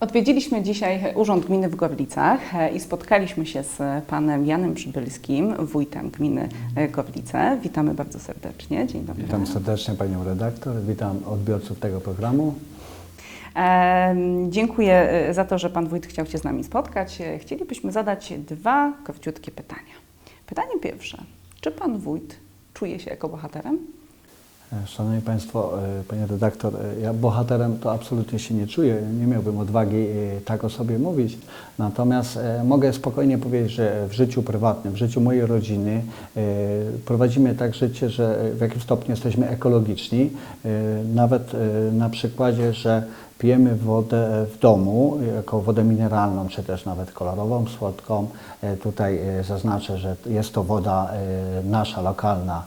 Odwiedziliśmy dzisiaj Urząd Gminy w Gorlicach e, i spotkaliśmy się z panem Janem Przybylskim, wójtem gminy e, Gorlice. Witamy bardzo serdecznie. Dzień dobry. Witam serdecznie Panią redaktor, witam odbiorców tego programu. E, Dziękuję za to, że pan wójt chciał się z nami spotkać. Chcielibyśmy zadać dwa króciutkie pytania. Pytanie pierwsze. Czy pan wójt czuje się jako bohaterem? E, Szanowni Państwo, e, Panie redaktor, e, ja bohaterem to absolutnie się nie czuję, nie miałbym odwagi tak o sobie mówić, natomiast mogę spokojnie powiedzieć, że w życiu prywatnym, w życiu mojej rodziny prowadzimy tak życie, że w jakimś stopniu jesteśmy ekologiczni, nawet na przykładzie, że pijemy wodę w domu, jako wodę mineralną, czy też nawet kolorową, słodką. E, Tutaj e, zaznaczę, że jest to woda e, nasza, lokalna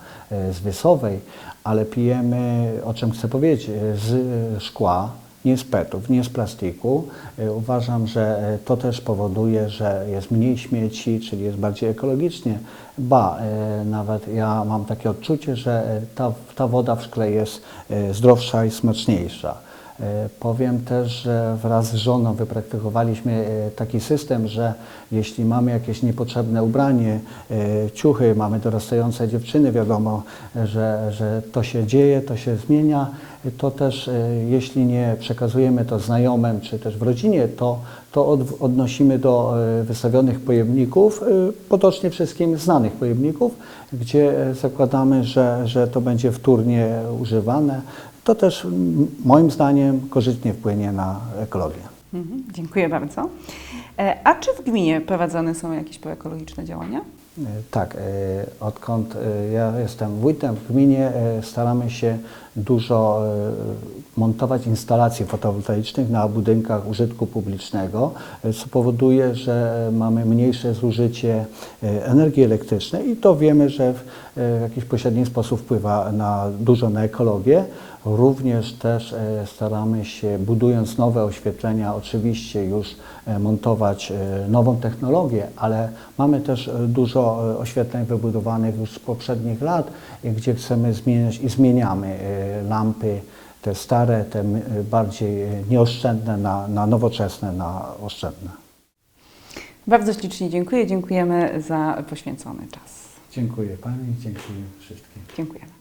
z Wysowej, ale pijemy, o czym chcę powiedzieć, z szkła, nie z petów, nie z plastiku. Uważam, że to też powoduje, że jest mniej śmieci, czyli jest bardziej ekologicznie. Ba, nawet ja mam takie odczucie, że ta, ta woda w szkle jest zdrowsza i smaczniejsza. E, Powiem też, że wraz z żoną wypraktykowaliśmy e, taki system, że jeśli mamy jakieś niepotrzebne ubranie, e, ciuchy, mamy dorastające dziewczyny, wiadomo, że, że to się dzieje, to się zmienia, to też e, jeśli nie przekazujemy to znajomym czy też w rodzinie, to, to od, odnosimy do e, wystawionych pojemników, e, potocznie wszystkim znanych pojemników, gdzie zakładamy, że, że to będzie wtórnie używane. To też moim zdaniem korzystnie wpłynie na ekologię. Mhm, dziękuję bardzo. A czy w gminie prowadzone są jakieś proekologiczne działania? E, Tak, e, odkąd e, ja jestem wójtem w gminie, staramy się dużo montować instalacji fotowoltaicznych na budynkach użytku publicznego, co powoduje, że mamy mniejsze zużycie energii elektrycznej i to wiemy, że w e, jakiś pośredni sposób wpływa na, dużo na ekologię. Również też e, staramy się, budując nowe oświetlenia, oczywiście już e, montować nową technologię, ale mamy też dużo oświetleń wybudowanych już z poprzednich lat, gdzie chcemy zmieniać i zmieniamy lampy, te stare, te bardziej nieoszczędne na, na nowoczesne, na oszczędne. Bardzo ślicznie dziękuję. Dziękujemy za poświęcony czas. Dziękuję Pani, dziękuję wszystkim. Dziękujemy.